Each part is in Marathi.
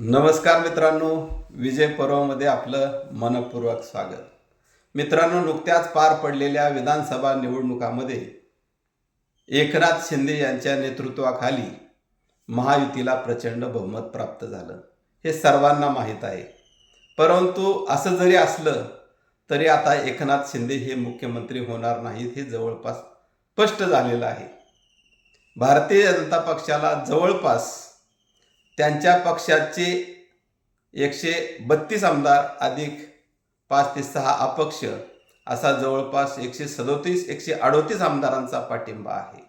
नमस्कार मित्रांनो विजय पर्वामध्ये आपलं मनपूर्वक स्वागत. मित्रांनो नुकत्याच पार पडलेल्या विधानसभा निवडणुकामध्ये एकनाथ शिंदे यांच्या नेतृत्वाखाली महायुतीला प्रचंड बहुमत प्राप्त झालं. हे सर्वांना माहीत आहे. परंतु असं जरी असलं तरी आता एकनाथ शिंदे हे मुख्यमंत्री होणार नाहीत हे जवळपास स्पष्ट झालेलं आहे. भारतीय जनता पक्षाला जवळपास त्यांच्या पक्षाचे एकशे बत्तीस आमदार अधिक पाच ते सहा अपक्ष असा जवळपास एकशे सदोतीस एकशे अडोतीस आमदारांचा पाठिंबा आहे.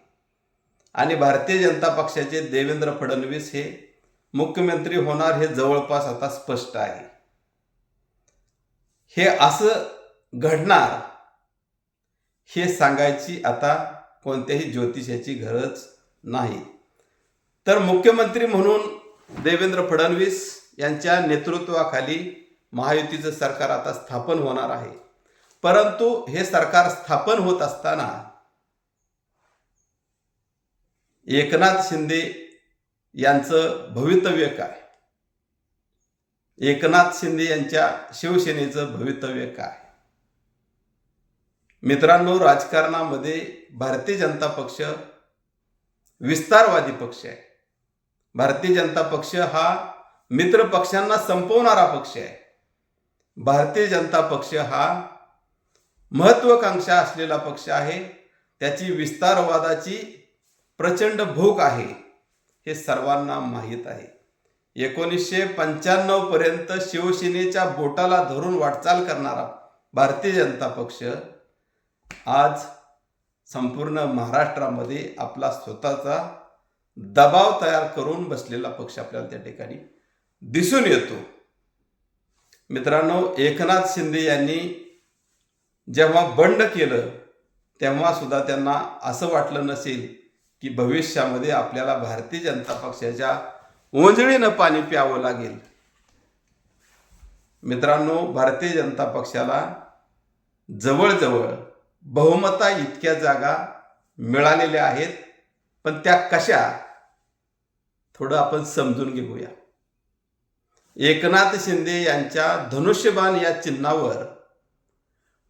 आणि भारतीय जनता पक्षाचे देवेंद्र फडणवीस हे मुख्यमंत्री होणार हे जवळपास आता स्पष्ट आहे. हे असं घडणार हे सांगायची आता कोणत्याही ज्योतिषाची गरज नाही. तर मुख्यमंत्री म्हणून देवेंद्र फडणवीस यांच्या नेतृत्वाखाली महायुतीचं सरकार आता स्थापन होणार आहे. परंतु हे सरकार स्थापन होत असताना एकनाथ शिंदे यांचं भवितव्य काय? एकनाथ शिंदे यांच्या शिवसेनेचं भवितव्य काय? मित्रांनो राजकारणामध्ये भारतीय जनता पक्ष विस्तारवादी पक्ष आहे. भारतीय जनता पक्ष हा मित्र पक्षांना संपवणारा पक्ष आहे. भारतीय जनता पक्ष हा महत्वाकांक्षा असलेला पक्ष आहे. त्याची विस्तारवादाची प्रचंड भूक आहे. हे सर्वांना माहीत आहे. एकोणीसशे पंच्याण्णव पर्यंत शिवसेनेच्या बोटाला धरून वाटचाल करणारा भारतीय जनता पक्ष आज संपूर्ण महाराष्ट्रामध्ये आपला स्वतःचा दबाव तयार करून बसलेला पक्ष आपल्याला त्या ठिकाणी दिसून येतो. मित्रांनो एकनाथ शिंदे यांनी जेव्हा बंड केलं तेव्हा सुद्धा त्यांना असं वाटलं नसेल की भविष्यामध्ये आपल्याला भारतीय जनता पक्षाच्या ओंजळीनं पाणी प्यावं लागेल. मित्रांनो भारतीय जनता पक्षाला जवळजवळ बहुमता इतक्या जागा मिळालेल्या आहेत पण त्या कशा थोडं आपण समजून घेऊया. एकनाथ शिंदे यांच्या धनुष्यबाण या चिन्हावर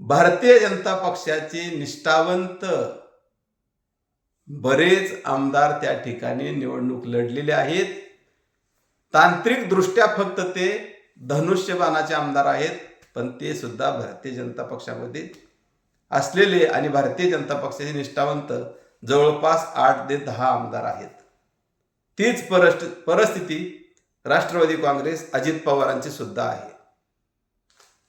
भारतीय जनता पक्षाचे निष्ठावंत बरेच आमदार त्या ठिकाणी निवडणूक लढलेले आहेत. तांत्रिकदृष्ट्या फक्त ते धनुष्यबाणाचे आमदार आहेत पण ते सुद्धा भारतीय जनता पक्षामध्ये असलेले आणि भारतीय जनता पक्षाचे निष्ठावंत जवळपास आठ ते दहा आमदार आहेत. तीच परस्ट परिस्थिती राष्ट्रवादी काँग्रेस अजित पवारांची सुद्धा आहे.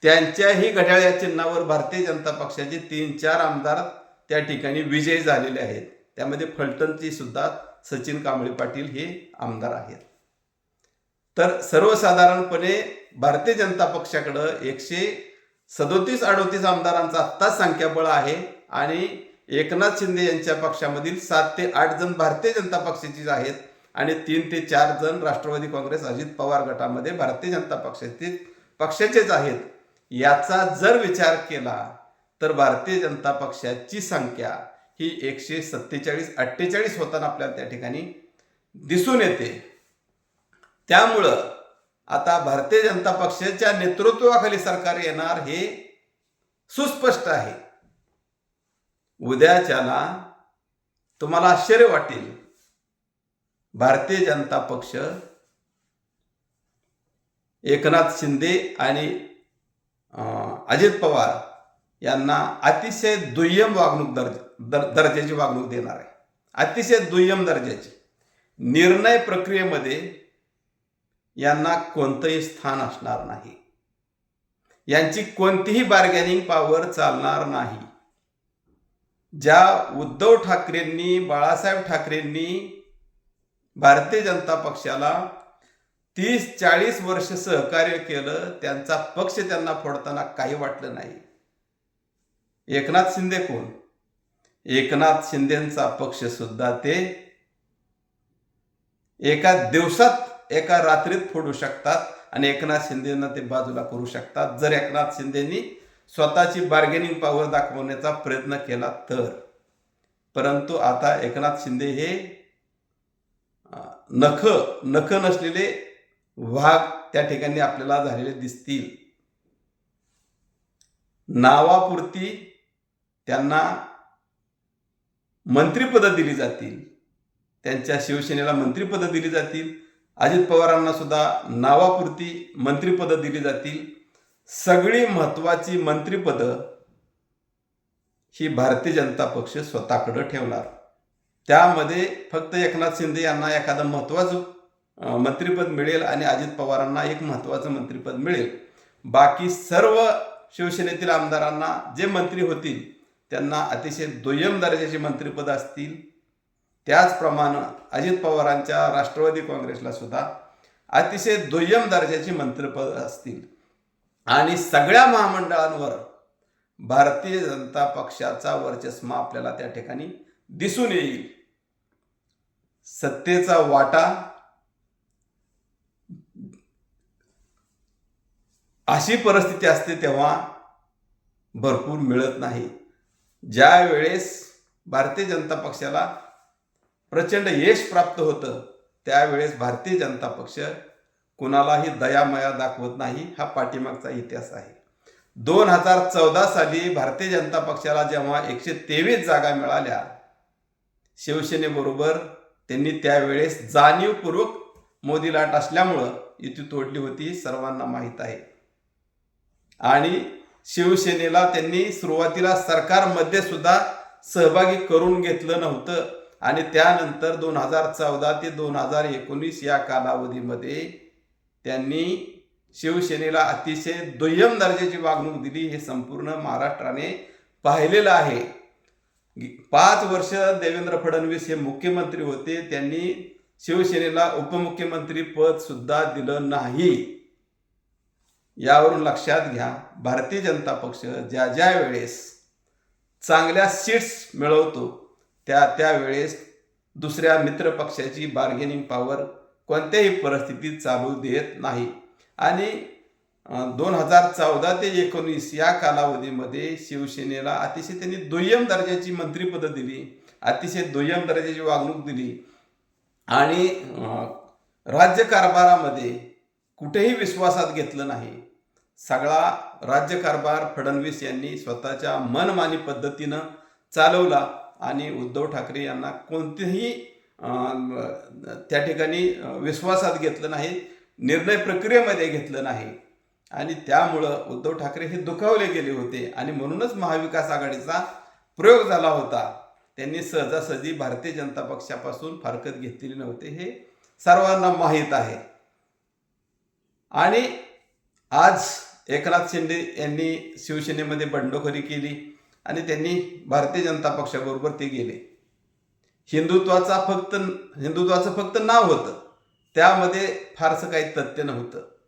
त्यांच्याही घड्याळ्या चिन्हावर भारतीय जनता पक्षाचे तीन चार आमदार त्या ठिकाणी विजयी झालेले आहेत. त्यामध्ये फलटणची सुद्धा सचिन कांबळे पाटील हे आमदार आहेत. तर सर्वसाधारणपणे भारतीय जनता पक्षाकडं एकशे सदोतीस अडोतीस आमदारांचा आत्ताच संख्याबळ आहे आणि एकनाथ शिंदे यांच्या पक्षामधील सात ते आठ जण भारतीय जनता पक्षाचीच आहेत. आणि तीन ते चार जण राष्ट्रवादी काँग्रेस अजित पवार गटामध्ये भारतीय जनता पक्षाचे पक्षाचेच आहेत. याचा जर विचार केला तर भारतीय जनता पक्षाची संख्या ही एकशे सत्तेचाळीस अठ्ठेचाळीस होताना आपल्याला त्या ठिकाणी दिसून येते. त्यामुळं आता भारतीय जनता पक्षाच्या नेतृत्वाखाली सरकार येणार हे सुस्पष्ट आहे. उद्याच्याला तुम्हाला आश्चर्य वाटेल. भारतीय जनता पक्ष एकनाथ शिंदे आणि अजित पवार यांना अतिशय दुय्यम वागणूक दर्ज दर दर्जाची वागणूक देणार आहे. अतिशय दुय्यम दर्जाची. निर्णय प्रक्रियेमध्ये यांना कोणतंही स्थान असणार नाही. यांची कोणतीही बार्गेनिंग पॉवर चालणार नाही. ज्या उद्धव ठाकरेंनी बाळासाहेब ठाकरेंनी भारतीय जनता पक्षाला तीस चाळीस वर्ष सहकार्य केलं त्यांचा पक्ष त्यांना फोडताना काही वाटलं नाही. एकनाथ शिंदे कोण? एकनाथ शिंदेचा पक्ष सुद्धा ते एका दिवसात एका रात्रीत फोडू शकतात आणि एकनाथ शिंदेना ते बाजूला करू शकतात. जर एकनाथ शिंदेनी स्वतःची बार्गेनिंग पॉवर दाखवण्याचा प्रयत्न केला तर. परंतु आता एकनाथ शिंदे हे नख नख नसलेले वाघ त्या ठिकाणी आपल्याला झालेले दिसतील. नावापुरती त्यांना मंत्रिपदं दिली जातील. त्यांच्या शिवसेनेला मंत्रिपदं दिली जातील. अजित पवारांना सुद्धा नावापुरती मंत्रिपदं दिली जातील. सगळी महत्वाची मंत्रिपदं ही भारतीय जनता पक्ष स्वतःकडं ठेवणार. त्यामध्ये फक्त एकनाथ शिंदे यांना एखादं महत्त्वाचं मंत्रिपद मिळेल आणि अजित पवारांना एक महत्त्वाचं मंत्रिपद मिळेल. बाकी सर्व शिवसेनेतील आमदारांना जे मंत्री होतील त्यांना अतिशय दुय्यम दर्जाची मंत्रिपद असतील. त्याचप्रमाणे अजित पवारांच्या राष्ट्रवादी काँग्रेसला सुद्धा अतिशय दुय्यम दर्जाची मंत्रिपद असतील. आणि सगळ्या महामंडळांवर भारतीय जनता पक्षाचा वर्चस्व आपल्याला त्या ठिकाणी दिसून येईल. सत्तेचा वाटा अशी परिस्थिती असते तेव्हा भरपूर मिळत नाही. ज्या वेळेस भारतीय जनता पक्षाला प्रचंड यश प्राप्त होतं त्यावेळेस भारतीय जनता पक्ष कुणालाही दयामया दाखवत नाही हा पाठीमागचा इतिहास आहे. दोन हजार चौदा साली भारतीय जनता पक्षाला जेव्हा एकशे तेवीस जागा मिळाल्या शिवसेनेबरोबर त्यांनी त्यावेळेस जाणीवपूर्वक मोदी लाट असल्यामुळं युती तोडली होती सर्वांना माहीत आहे. आणि शिवसेनेला त्यांनी सुरुवातीला सरकारमध्ये सुद्धा सहभागी करून घेतलं नव्हतं आणि त्यानंतर दोन हजार चौदा ते दोन हजार एकोणीस या कालावधीमध्ये त्यांनी शिवसेनेला अतिशय दुय्यम दर्जाची वागणूक दिली. हे संपूर्ण महाराष्ट्राने पाहिलेलं आहे. पाच वर्ष देवेंद्र फडणवीस हे मुख्यमंत्री होते. त्यांनी शिवसेनेला उपमुख्यमंत्री पद सुद्धा दिलं नाही. यावरून लक्षात घ्या भारतीय जनता पक्ष ज्या ज्या वेळेस चांगल्या सीट्स मिळवतो त्या त्यावेळेस दुसऱ्या मित्र पक्षाची बार्गेनिंग पॉवर कोणत्याही परिस्थितीत चालू देत नाही. आणि दोन हजार चौदा ते एकोणीस या कालावधीमध्ये शिवसेनेला अतिशय त्यांनी दुय्यम दर्जाची मंत्रिपदं दिली अतिशय दुय्यम दर्जाची वागणूक दिली. आणि राज्यकारभारामध्ये कुठेही विश्वासात घेतलं नाही. सगळा राज्यकारभार फडणवीस यांनी स्वतःच्या मनमानी पद्धतीनं चालवला आणि उद्धव ठाकरे यांना कोणतेही त्या ठिकाणी विश्वासात घेतलं नाही निर्णय प्रक्रियेमध्ये घेतलं नाही. आणि त्यामुळं उद्धव ठाकरे हे दुखावले गेले होते आणि म्हणूनच महाविकास आघाडीचा प्रयोग झाला होता. त्यांनी सहजासहजी भारतीय जनता पक्षापासून फारकत घेतलेली नव्हते हे सर्वांना माहीत आहे. आणि आज एकनाथ शिंदे यांनी शिवसेनेमध्ये बंडखोरी केली आणि त्यांनी भारतीय जनता पक्षाबरोबर ते गेले. हिंदुत्वाचा फक्त हिंदुत्वाचं फक्त नाव होतं. त्यामध्ये फारसं काही तथ्य नव्हतं.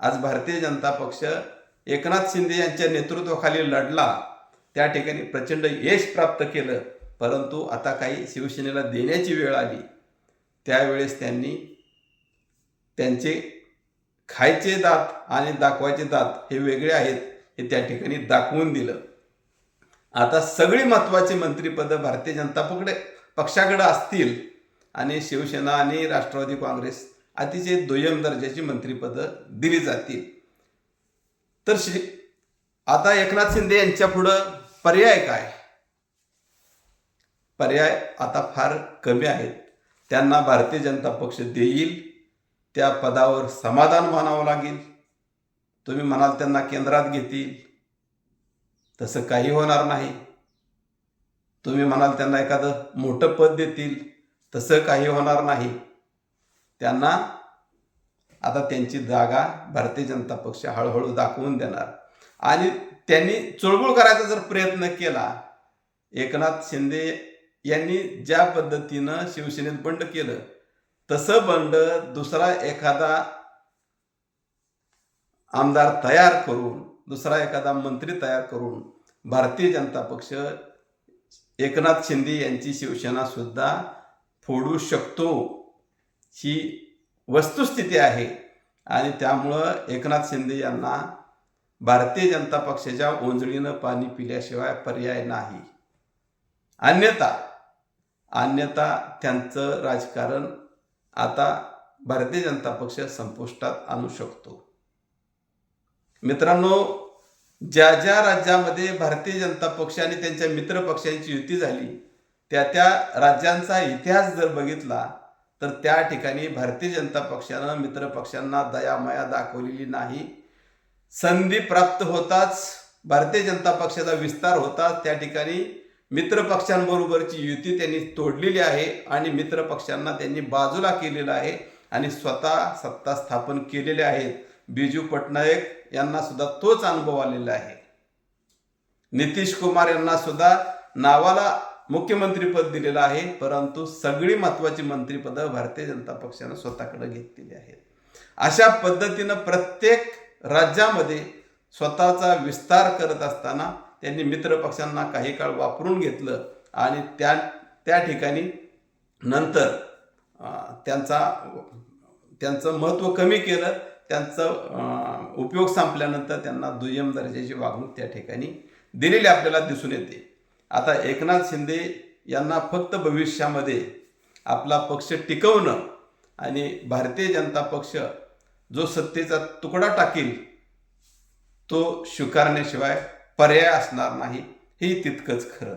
आज भारतीय जनता पक्ष एकनाथ शिंदे यांच्या नेतृत्वाखाली लढला. त्या ठिकाणी प्रचंड यश प्राप्त केलं. परंतु आता काही शिवसेनेला देण्याची वेळ आली. त्यावेळेस त्यांनी त्यांचे खायचे दात आणि दाखवायचे दात हे वेगळे आहेत हे त्या ठिकाणी दाखवून दिलं. आता सगळी महत्त्वाची मंत्रिपदं भारतीय जनता पकडे पक्षाकडे असतील आणि शिवसेना आणि राष्ट्रवादी काँग्रेस अतिशय दुय्यम दर्जाची मंत्रिपदं दिली जातील. तर शे आता एकनाथ शिंदे यांच्या पुढं पर्याय काय? पर्याय आता फार कमी आहेत. त्यांना भारतीय जनता पक्ष देईल त्या पदावर समाधान मानावं लागेल. तुम्ही म्हणाल त्यांना केंद्रात घेतील. तसं काही होणार नाही. तुम्ही म्हणाल त्यांना एखादं मोठं पद देतील. तसं काही होणार नाही. त्यांना आता त्यांची जागा भारतीय जनता पक्ष हळूहळू दाखवून देणार. आणि त्यांनी चुळबुळ करायचा जर प्रयत्न केला एकनाथ शिंदे यांनी ज्या पद्धतीनं शिवसेनेत बंड केलं तसं बंड दुसरा एखादा आमदार तयार करून दुसरा एखादा मंत्री तयार करून भारतीय जनता पक्ष एकनाथ शिंदे यांची शिवसेना सुद्धा फोडू शकतो. ही वस्तुस्थिती आहे. आणि त्यामुळं एकनाथ शिंदे यांना भारतीय जनता पक्षाच्या ओंजळीनं पाणी पिल्याशिवाय पर्याय नाही. अन्यथा अन्यथा त्यांचं राजकारण आता भारतीय जनता पक्ष संपुष्टात आणू शकतो. मित्रांनो ज्या ज्या राज्यामध्ये भारतीय जनता पक्ष आणि त्यांच्या मित्र पक्षांची युती झाली त्या त्या राज्यांचा इतिहास जर बघितला तर त्या ठिकाणी भारतीय जनता पक्षानं मित्र पक्षांना दयामया दाखवलेली नाही. संधी प्राप्त होताच भारतीय जनता पक्षाचा विस्तार होताच त्या ठिकाणी मित्र पक्षांबरोबरची युती त्यांनी तोडलेली आहे आणि मित्र पक्षांना त्यांनी बाजूला केलेलं आहे आणि स्वतः सत्ता स्थापन केलेले आहेत बिजू पटनायक यांना सुद्धा तोच अनुभव आलेला आहे. नितीश कुमार यांना सुद्धा नावाला मुख्यमंत्रीपद दिलेलं आहे परंतु सगळी महत्वाची मंत्रीपदं भारतीय जनता पक्षानं स्वतःकडे घेतलेली आहेत. अशा पद्धतीनं प्रत्येक राज्यामध्ये स्वतःचा विस्तार करत असताना त्यांनी मित्र पक्षांना काही काळ वापरून घेतलं आणि त्या त्या ठिकाणी नंतर त्यांचा त्यांचं महत्त्व कमी केलं त्यांचं उपयोग संपल्यानंतर त्यांना दुय्यम दर्जाची वागणूक त्या ठिकाणी दिलेली आपल्याला दिसून येते. आता एकनाथ शिंदे यांना फक्त भविष्यामध्ये आपला पक्ष टिकवणं आणि भारतीय जनता पक्ष जो सत्तेचा तुकडा टाकील तो स्वीकारण्याशिवाय पर्याय असणार नाही हे तितकंच खरं.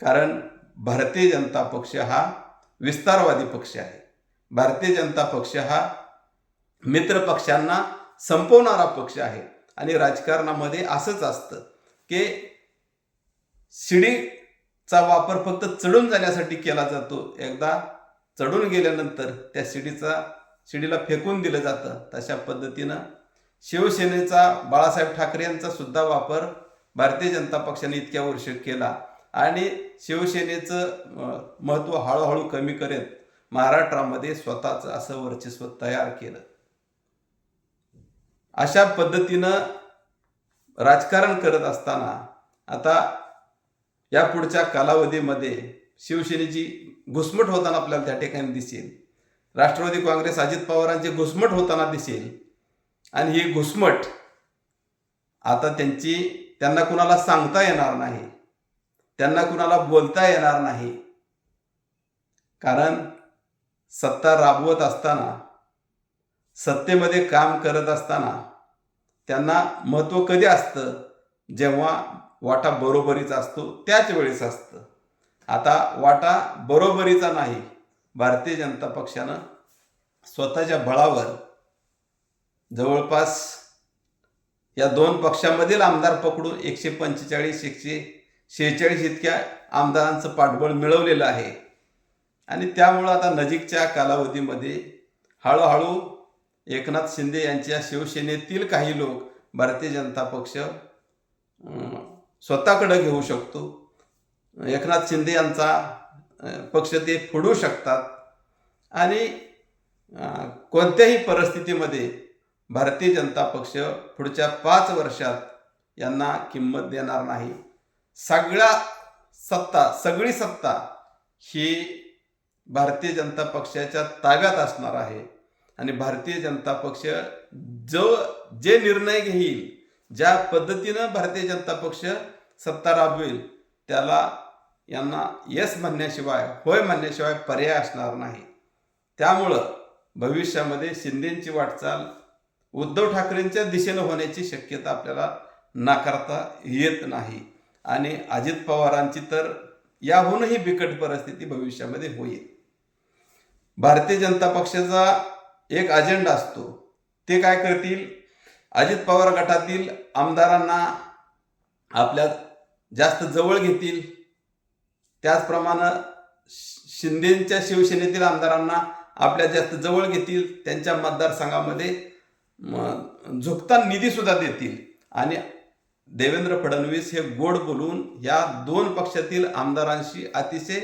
कारण भारतीय जनता पक्ष हा विस्तारवादी पक्ष आहे. भारतीय जनता पक्ष हा मित्र पक्षांना संपवणारा पक्ष आहे आणि राजकारणामध्ये असंच असतं की शिडीचा वापर फक्त चढून जाण्यासाठी केला जातो. एकदा चढून गेल्यानंतर त्या शिडीचा शिडीला फेकून दिलं जातं. तशा पद्धतीनं शिवसेनेचा बाळासाहेब ठाकरे यांचा सुद्धा वापर भारतीय जनता पक्षाने इतक्या वर्ष केला. आणि शिवसेनेचं महत्त्व हळूहळू कमी करत महाराष्ट्रामध्ये स्वतःचं असं वर्चस्व तयार केलं. अशा पद्धतीनं राजकारण करत असताना आता या पुढच्या कालावधीमध्ये शिवसेनेची घुसमट होताना आपल्याला त्या ठिकाणी दिसेल. राष्ट्रवादी काँग्रेस अजित पवारांची घुसमट होताना दिसेल. आणि ही घुसमट आता त्यांची त्यांना कुणाला सांगता येणार नाही. त्यांना कुणाला बोलता येणार नाही. कारण सत्ता राबवत असताना सत्तेमध्ये काम करत असताना त्यांना महत्त्व कधी असतं? जेव्हा वाटा बरोबरीचा असतो त्याच वेळेस असतं. आता वाटा बरोबरीचा नाही भारतीय जनता पक्षानं स्वतःच्या बळावर जवळपास या दोन पक्षामधील आमदार पकडून एकशे पंचेचाळीस एकशे शेहेचाळीस इतक्या आमदारांचं पाठबळ मिळवलेलं आहे. आणि त्यामुळं आता नजीकच्या कालावधीमध्ये हळूहळू एकनाथ शिंदे यांच्या शिवसेनेतील काही लोक भारतीय जनता पक्ष स्वतःकडे घेऊ शकतो. एकनाथ शिंदे यांचा पक्ष ते फोडू शकतात. आणि कोणत्याही परिस्थितीमध्ये भारतीय जनता पक्ष पुढच्या पाच वर्षात यांना किंमत देणार नाही. सगळ्या सत्ता सगळी सत्ता ही भारतीय जनता पक्षाच्या ताब्यात असणार आहे. आणि भारतीय जनता पक्ष जो जे निर्णय घेईल ज्या पद्धतीनं भारतीय जनता पक्ष सत्ता राबवेल त्याला यांना यस म्हणण्याशिवाय होय म्हणण्याशिवाय पर्याय असणार नाही. त्यामुळं भविष्यामध्ये शिंदेची वाटचाल उद्धव ठाकरेंच्या दिशेनं होण्याची शक्यता आपल्याला नाकारता येत नाही. आणि अजित पवारांची तर याहूनही बिकट परिस्थिती भविष्यामध्ये होईल. भारतीय जनता पक्षाचा एक अजेंडा असतो. ते काय करतील? अजित पवार गटातील आमदारांना आपल्या जास्त जवळ घेतील. त्याचप्रमाणे शि- शिंदेच्या शिवसेनेतील आमदारांना आपल्या जास्त जवळ घेतील. त्यांच्या मतदारसंघामध्ये झुकता निधीसुद्धा देतील. आणि देवेंद्र फडणवीस हे गोड बोलून या दोन पक्षातील आमदारांशी अतिशय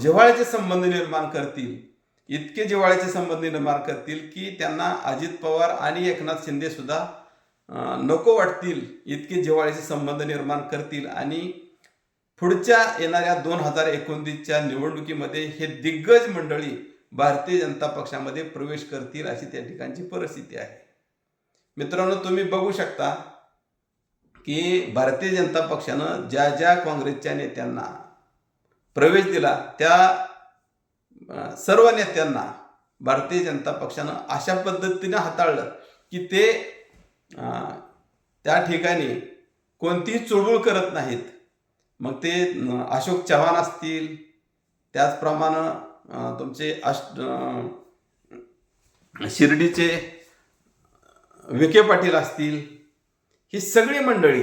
जिव्हाळ्याचे संबंध निर्माण करतील. इतके जिव्हाळ्याचे संबंध निर्माण करतील की त्यांना अजित पवार आणि एकनाथ शिंदे सुद्धा नको वाटतील इतके जिव्हाळ्याचे संबंध निर्माण करतील. आणि पुढच्या येणाऱ्या दोन हजार एकोणतीसच्या निवडणुकीमध्ये हे दिग्गज मंडळी भारतीय जनता पक्षामध्ये प्रवेश करतील अशी त्या ठिकाणची परिस्थिती आहे. मित्रांनो तुम्ही बघू शकता की भारतीय जनता पक्षानं ज्या ज्या काँग्रेसच्या नेत्यांना प्रवेश दिला त्या सर्व नेत्यांना भारतीय जनता पक्षानं अशा पद्धतीनं हाताळलं की ते त्या ठिकाणी कोणतीही चुळबुळ करत नाहीत. मग ते अशोक चव्हाण असतील त्याचप्रमाणे तुमचे अश शिर्डीचे विखे पाटील असतील ही सगळी मंडळी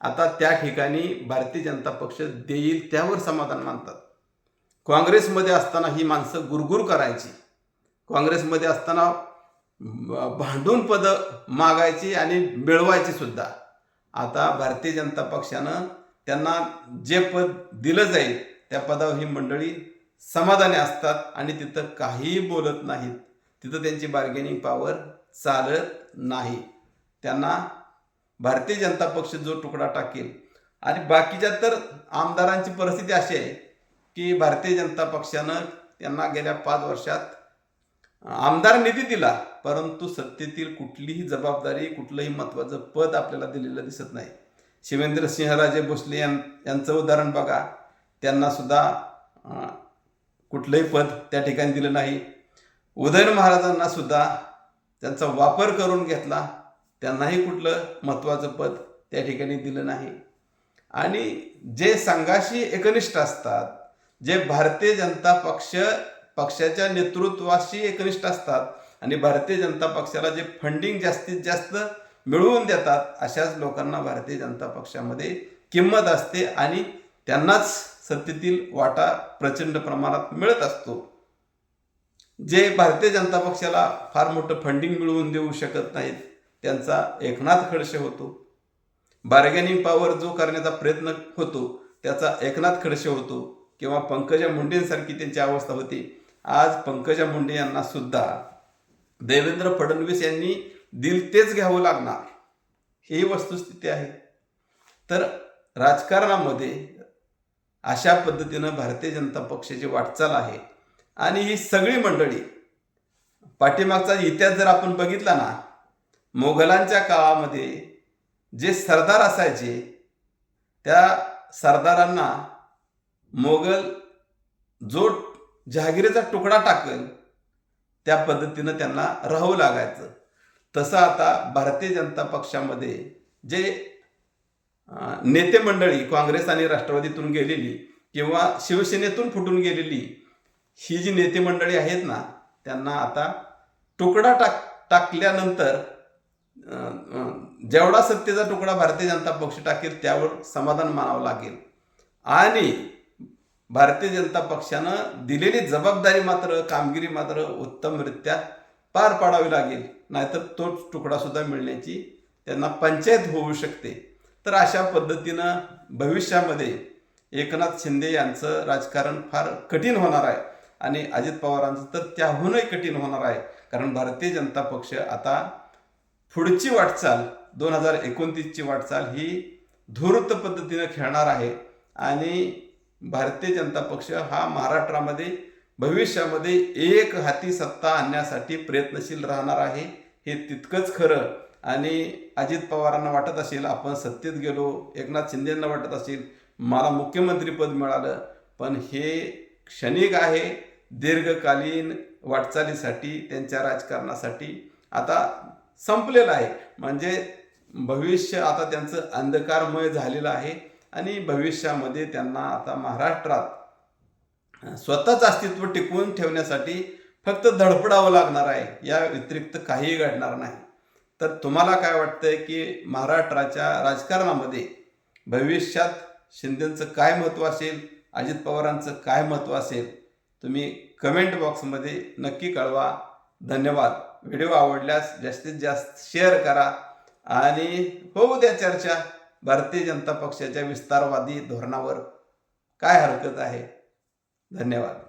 आता त्या ठिकाणी भारतीय जनता पक्ष देईल त्यावर समाधान मानतात. काँग्रेसमध्ये असताना ही माणसं गुरगुर करायची. काँग्रेसमध्ये असताना भांडून पदं मागायची आणि मिळवायची सुद्धा. आता भारतीय जनता पक्षानं त्यांना जे पद दिलं जाईल त्या पदावर ही मंडळी समाधानी असतात आणि तिथं काहीही बोलत नाहीत. तिथं त्यांची बार्गेनिंग पॉवर चालत नाही. त्यांना भारतीय जनता पक्ष जो तुकडा टाकेल. आणि बाकीच्या तर आमदारांची परिस्थिती अशी आहे की भारतीय जनता पक्षानं त्यांना गेल्या पाच वर्षात आमदार निधी दिला परंतु सत्तेतील कुठलीही जबाबदारी कुठलंही महत्त्वाचं पद आपल्याला दिलेलं दिसत नाही. शिवेंद्र सिंहराजे भोसले यां यांचं उदाहरण बघा. त्यांना सुद्धा कुठलंही पद त्या ठिकाणी दिलं नाही. उदयन महाराजांना सुद्धा त्यांचा वापर करून घेतला. त्यांनाही कुठलं महत्त्वाचं पद त्या ठिकाणी दिलं नाही. आणि जे संघाशी एकनिष्ठ असतात जे भारतीय जनता पक्ष पक्षाच्या नेतृत्वाशी एकनिष्ठ असतात आणि भारतीय जनता पक्षाला जे फंडिंग जास्तीत जास्त मिळवून देतात अशाच लोकांना भारतीय जनता पक्षामध्ये किंमत असते आणि त्यांनाच सत्तेतील वाटा प्रचंड प्रमाणात मिळत असतो. जे भारतीय जनता पक्षाला फार मोठं फंडिंग मिळवून देऊ शकत नाहीत त्यांचा एकनाथ खडसे होतो. बार्गेनिंग पॉवर जो करण्याचा प्रयत्न होतो त्याचा एकनाथ खडसे होतो. किंवा पंकजा मुंडेंसारखी त्यांची अवस्था होती. आज पंकजा मुंडे यांना सुद्धा देवेंद्र फडणवीस यांनी दिल तेच घ्यावं लागणार. ही वस्तुस्थिती आहे. तर राजकारणामध्ये अशा पद्धतीनं भारतीय जनता पक्षाची वाटचाल आहे. आणि ही सगळी मंडळी पाठीमागचा इतिहास जर आपण बघितला ना मोगलांच्या काळामध्ये जे सरदार असायचे त्या सरदारांना मोगल जो जहागिरीचा तुकडा टाकल त्या पद्धतीनं त्यांना राहू लागायचं. तसं आता भारतीय जनता पक्षामध्ये जे नेते मंडळी काँग्रेस आणि राष्ट्रवादीतून गेलेली किंवा शिवसेनेतून फुटून गेलेली ही जी नेते मंडळी आहेत ना त्यांना आता तुकडा टाक टाकल्यानंतर जेवढा सत्तेचा तुकडा भारतीय जनता पक्ष टाकेल त्यावर समाधान मानावं लागेल. आणि भारतीय जनता पक्षानं दिलेली जबाबदारी मात्र कामगिरी मात्र उत्तमरित्या पार पाडावी लागेल. नाहीतर तोच तुकडा सुद्धा मिळण्याची त्यांना पंचायत होऊ शकते. तर अशा पद्धतीनं भविष्यामध्ये एकनाथ शिंदे यांचं राजकारण फार कठीण होणार आहे आणि अजित पवारांचं तर त्याहूनही कठीण होणार आहे. कारण भारतीय जनता पक्ष आता पुढची वाटचाल दोन हजार एकोणतीसची वाटचाल ही धूर्त पद्धतीनं खेळणार आहे आणि भारतीय जनता पक्ष हा महाराष्ट्रामध्ये भविष्यामध्ये एक हाती सत्ता आणण्यासाठी प्रयत्नशील राहणार आहे हे तितकंच खरं. आणि अजित पवारांना वाटत असेल आपण सत्तेत गेलो एकनाथ शिंदेंना वाटत असेल मला मुख्यमंत्रीपद मिळालं. पण हे क्षणिक आहे दीर्घकालीन वाटचालीसाठी त्यांच्या राजकारणासाठी. आता संपलेलं आहे. म्हणजे भविष्य आता त्यांचं अंधकारमय झालेलं आहे. आणि भविष्यामध्ये त्यांना आता महाराष्ट्रात स्वतःच अस्तित्व टिकवून ठेवण्यासाठी फक्त धडपडावं लागणार आहे या व्यतिरिक्त काहीही घडणार नाही. तर तुम्हाला काय वाटतंय की महाराष्ट्राच्या राजकारणामध्ये भविष्यात शिंदेचं काय महत्त्व असेल अजित पवारांचं काय महत्त्व असेल तुम्ही कमेंट बॉक्समध्ये नक्की कळवा. धन्यवाद. व्हिडिओ आवडल्यास जास्तीत जास्त शेअर करा. आणि होऊ द्या चर्चा. भारतीय जनता पक्षाच्या विस्तारवादी धोरणावर काय हरकत आहे? धन्यवाद.